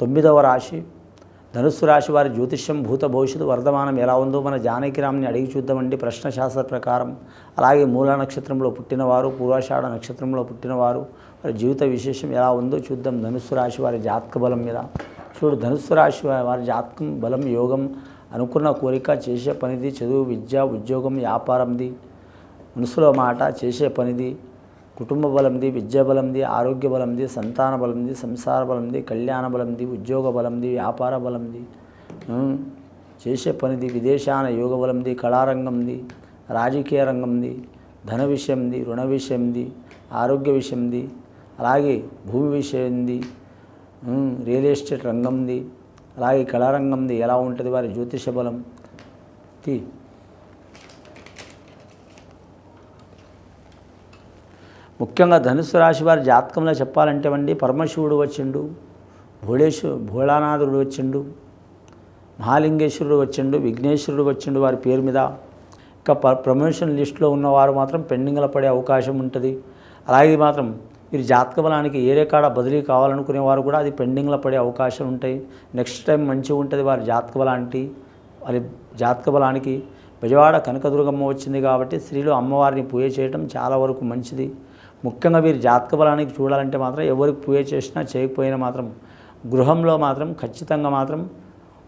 తొమ్మిదవ రాశి. ధనుస్సు రాశి వారి జ్యోతిష్యం భూత భవిష్యత్తు వర్ధమానం ఎలా ఉందో మన జానకిరామ్ని అడిగి చూద్దామండి ప్రశ్న శాస్త్ర ప్రకారం. అలాగే మూల నక్షత్రంలో పుట్టినవారు పూర్వాషాఢ నక్షత్రంలో పుట్టినవారు వారి జీవిత విశేషం ఎలా ఉందో చూద్దాం ధనుస్సు రాశి వారి జాతక బలం మీద. చూడు ధనుస్సు రాశి వారి జాతకం బలం యోగం అనుకున్న కోరిక చేసే పనిది చదువు విద్య ఉద్యోగం వ్యాపారంది. మనసులో మాట చేసే పనిది కుటుంబ బలంది విద్య బలంది ఆరోగ్య బలంది సంతాన బలంది సంసార బలంది కళ్యాణ బలంది ఉద్యోగ బలంది వ్యాపార బలంది చేసే పనిది విదేశాన యోగ బలంది కళారంగంది రాజకీయ రంగంది ధన విషయంది రుణ విషయంది ఆరోగ్య విషయంది అలాగే భూమి విషయంది రియల్ ఎస్టేట్ రంగంది అలాగే కళారంగంది ఎలా ఉంటుంది వారి జ్యోతిష బలం ముఖ్యంగా ధనుసు రాశి వారి జాతకంలో చెప్పాలంటే అండి పరమశివుడు వచ్చిండు భోళేశ్వ భోళానాథుడు వచ్చిండు మహాలింగేశ్వరుడు వచ్చిండు విఘ్నేశ్వరుడు వచ్చిండు వారి పేరు మీద. ఇంకా ప ప్రమోషన్ లిస్టులో ఉన్నవారు మాత్రం పెండింగ్లో పడే అవకాశం ఉంటుంది. అలాగే మాత్రం మీరు జాతక బలానికి ఏ రేకాడ బదిలీ కావాలనుకునేవారు కూడా అది పెండింగ్లో పడే అవకాశం ఉంటాయి. నెక్స్ట్ టైం మంచిగా ఉంటుంది వారి జాతక వారి జాతక బలానికి. బెజవాడ కనకదుర్గమ్మ వచ్చింది కాబట్టి స్త్రీలు అమ్మవారిని పూజ చేయడం చాలా వరకు మంచిది. ముఖ్యంగా వీరి జాతక బలానికి చూడాలంటే మాత్రం ఎవరికి పూజ చేసినా చేయకపోయినా మాత్రం గృహంలో మాత్రం ఖచ్చితంగా మాత్రం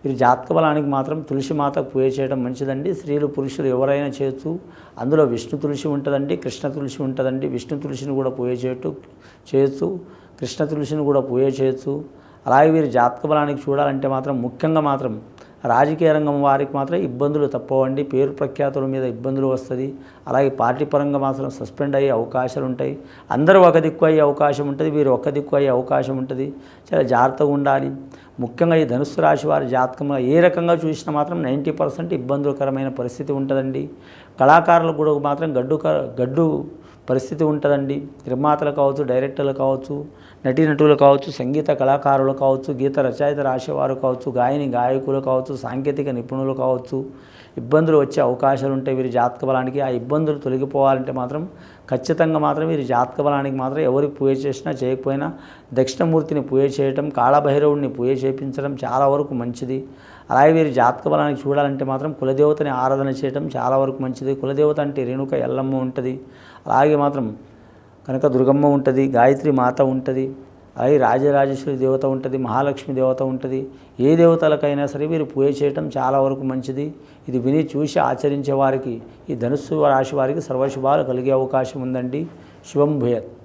వీరి జాతక బలానికి మాత్రం తులసి మాతకు పూజ చేయడం మంచిదండి. స్త్రీలు పురుషులు ఎవరైనా చేయొచ్చు. అందులో విష్ణు తులసి ఉంటుందండి కృష్ణ తులసి ఉంటుందండి. విష్ణు తులసిని కూడా పూజ చేయటం చేయొచ్చు. కృష్ణ తులసిని కూడా పూజ చేయొచ్చు. అలాగే వీరి జాతక బలానికి చూడాలంటే మాత్రం ముఖ్యంగా మాత్రం రాజకీయ రంగం వారికి మాత్రం ఇబ్బందులు తప్పవండి. పేరు ప్రఖ్యాతుల మీద ఇబ్బందులు వస్తుంది. అలాగే పార్టీ పరంగా మాత్రం సస్పెండ్ అయ్యే అవకాశాలు ఉంటాయి. అందరూ ఒక దిక్కు అయ్యే అవకాశం ఉంటుంది. వీరు ఒక దిక్కు అయ్యే అవకాశం ఉంటుంది. చాలా జాగ్రత్తగా ఉండాలి. ముఖ్యంగా ఈ ధనుస్సు రాశి వారి జాతకంలో ఏ రకంగా చూసినా మాత్రం నైంటీ పర్సెంట్ ఇబ్బందులకరమైన పరిస్థితి ఉంటుందండి. కళాకారులకు కూడా మాత్రం గడ్డు క- గడ్డు పరిస్థితి ఉంటుందండి. నిర్మాతలు కావచ్చు డైరెక్టర్లు కావచ్చు నటీనటులు కావచ్చు సంగీత కళాకారులు కావచ్చు గీత రచయిత రాసేవారు కావచ్చు గాయని గాయకులు కావచ్చు సాంకేతిక నిపుణులు కావచ్చు ఇబ్బందులు వచ్చే అవకాశాలు ఉంటాయి వీరి జాతక బలానికి ఆ ఇబ్బందులు తొలగిపోవాలంటే మాత్రం ఖచ్చితంగా మాత్రం వీరి జాతక బలానికి మాత్రం ఎవరికి పూజ చేసినా చేయకపోయినా దక్షిణమూర్తిని పూజ చేయటం కాళభైరవుడిని పూజ చేపించడం చాలా వరకు మంచిది. అలాగే వీరి జాతక బలానికి చూడాలంటే మాత్రం కులదేవతని ఆరాధన చేయటం చాలా వరకు మంచిది. కులదేవత అంటే రేణుక ఎల్లమ్మ ఉంటుంది. అలాగే మాత్రం కనుక దుర్గమ్మ ఉంటుంది గాయత్రి మాత ఉంటుంది అలాగే రాజరాజేశ్వరి దేవత ఉంటుంది మహాలక్ష్మి దేవత ఉంటుంది. ఏ దేవతలకైనా సరే వీరు పూజ చేయటం చాలా వరకు మంచిది. ఇది విని చూసి ఆచరించే వారికి ఈ ధనుస్సు రాశి వారికి సర్వశుభాలు కలిగే అవకాశం ఉందండి. శుభం భూయత్.